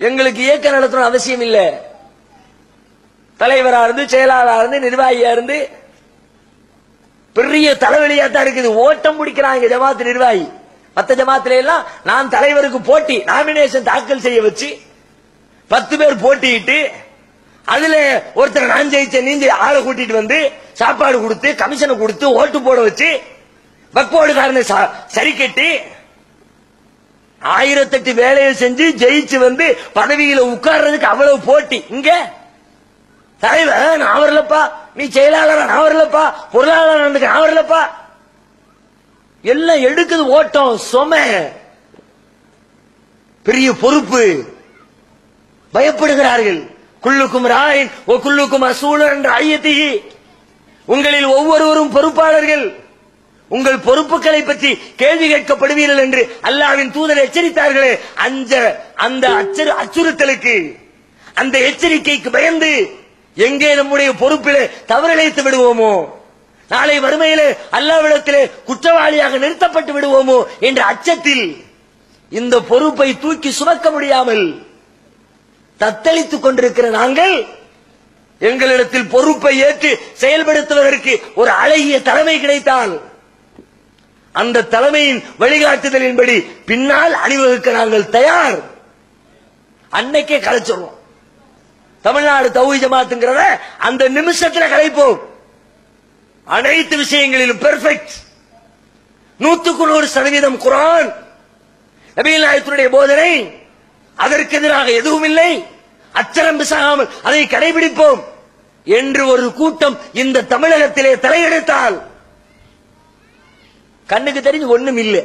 எங்களுக்கு இயக்கம் நடத்தணும் அவசியம் இல்லை. தலைவரா இருந்து செயலாளரா இருந்து நிர்வாகியா இருந்து பெரிய தலைவலியா தான் இருக்குது. ஓட்டம் பிடிக்கிறாங்க ஜமாத்து நிர்வாகி. மத்த ஜமாத்துல எல்லாம் நான் தலைவருக்கு போட்டி நாமினேஷன் தாக்கல் செய்ய வச்சு பத்து பேர் போட்டியிட்டு அதுல ஒருத்தர் நான் ஜெயிச்ச நீங்க ஆளை கூட்டிட்டு வந்து சாப்பாடு கொடுத்து கமிஷனை கொடுத்து ஓட்டு போட வச்சு வக்கோடுக்காரனை ச- சரி கட்டி ஆயிரத்தெட்டு வேலையை செஞ்சு ஜெயிச்சு வந்து பதவியில உட்கார்றதுக்கு அவ்வளவு போட்டி. இங்க? தலைவர் நான் வரலப்பா நீ செயலாளர் நான் வரலப்பா பொருளாளர் நான் வரலப்பா எல்லாம் எடுக்குது ஓட்டம் சொம. பெரிய பொறுப்பு. பயப்படுகிறார்கள். குள்ளுக்கும் ராயின் ஓ குள்ளுக்கும் அசூலர் என்ற ஐயத்தி உங்களில் ஒவ்வொருவரும் பொறுப்பாளர்கள். உங்கள் பொறுப்புகளை பற்றி கேள்வி கேட்கப்படுவீர்கள் என்று அல்லாவின் தூதர் எச்சரித்தார்களே அந்த அந்த அச்சுறுத்தலுக்கு அந்த எச்சரிக்கைக்கு பயந்து எங்கே நம்முடைய பொறுப்பிலே தவறிழைத்து விடுவோமோ நாளை வறுமையிலே அல்லாவிடத்திலே குற்றவாளியாக நிறுத்தப்பட்டு விடுவோமோ என்ற அச்சத்தில் இந்த பொறுப்பை தூக்கி சுமக்க முடியாமல் தத்தளித்துக் கொண்டிருக்கிற நாங்கள் எங்களிடத்தில் பொறுப்பை ஏற்று செயல்படுத்துவதற்கு ஒரு அழகிய தலைமை கிடைத்தால் அந்த தலைமையின் வழிகாட்டுதலின்படி பின்னால் அணிவகுக்க நாங்கள் தயார். அன்னைக்கே கலைச்சிருவோம் தமிழ்நாடு தௌஹி ஜமாத்துங்கிறத அந்த நிமிஷத்துல கலைப்போம். அனைத்து விஷயங்களிலும் பெர்ஃபெக்ட் நூத்துக்கு நூறு சதவீதம் குரான். நபீல் நாயத்தினுடைய போதனை அதற்கு எதிராக எதுவும் இல்லை. அச்சரம் பிசாகாமல் அதை கடைபிடிப்போம். என்று ஒரு கூட்டம் இந்த தமிழகத்திலே தலையெடுத்தால் கண்ணுக்கு தெரிஞ்சு ஒண்ணும் இல்லை